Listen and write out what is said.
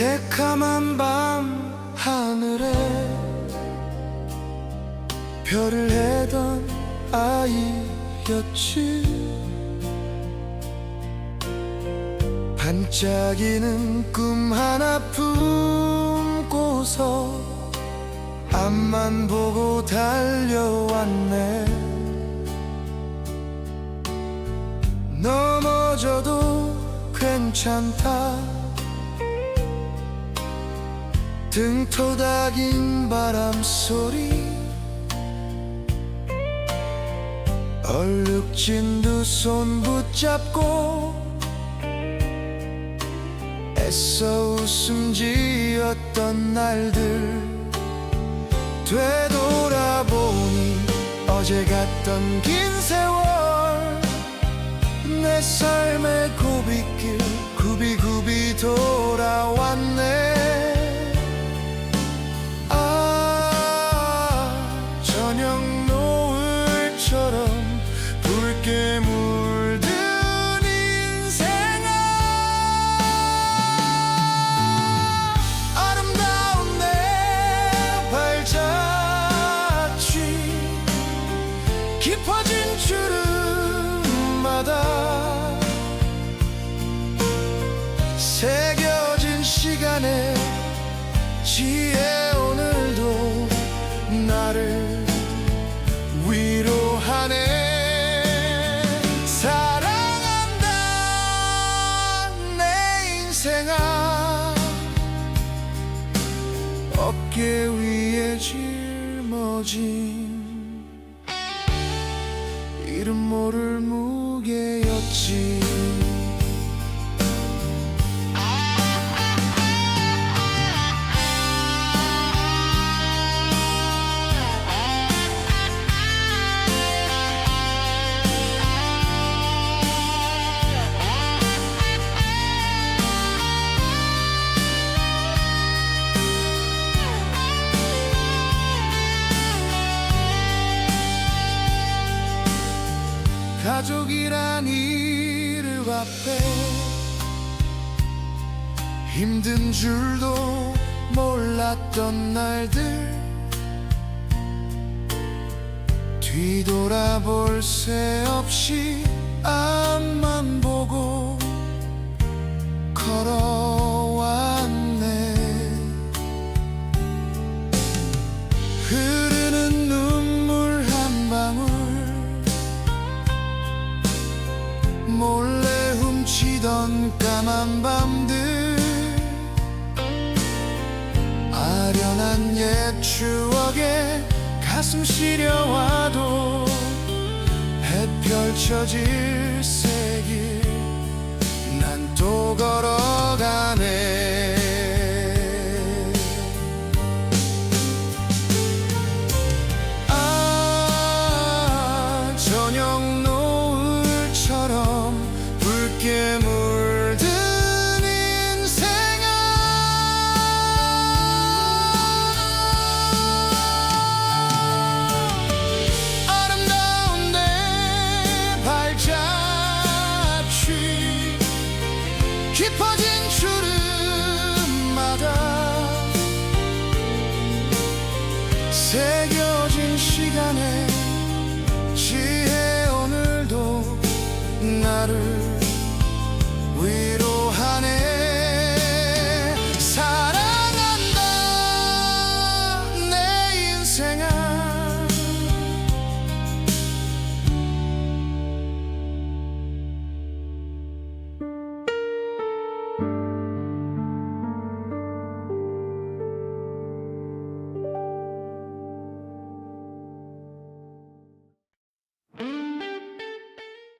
새카만 밤 하늘에 별을 해던 아이였지. 반짝이는 꿈 하나 품고서 앞만 보고 달려왔네. 넘어져도 괜찮다 등 토닥인 바람 소리. 얼룩진 두 손 붙잡고 애써 웃음 지었던 날들. 되돌아보니 어제 갔던 긴 세월. 내 삶의 고비길 굽이굽이 돌아왔네 인생아 어깨 위에 짊어진 이름 모를 가족이란 이름 앞에 힘든 줄도 몰랐던 날들 뒤돌아볼 새 없이 앞만 보고 걸어 몰래 훔치던 까만 밤들 아련한 옛 추억에 가슴 시려와도 해 펼쳐질 새길 깊어진 주름마다 새겨진 시간에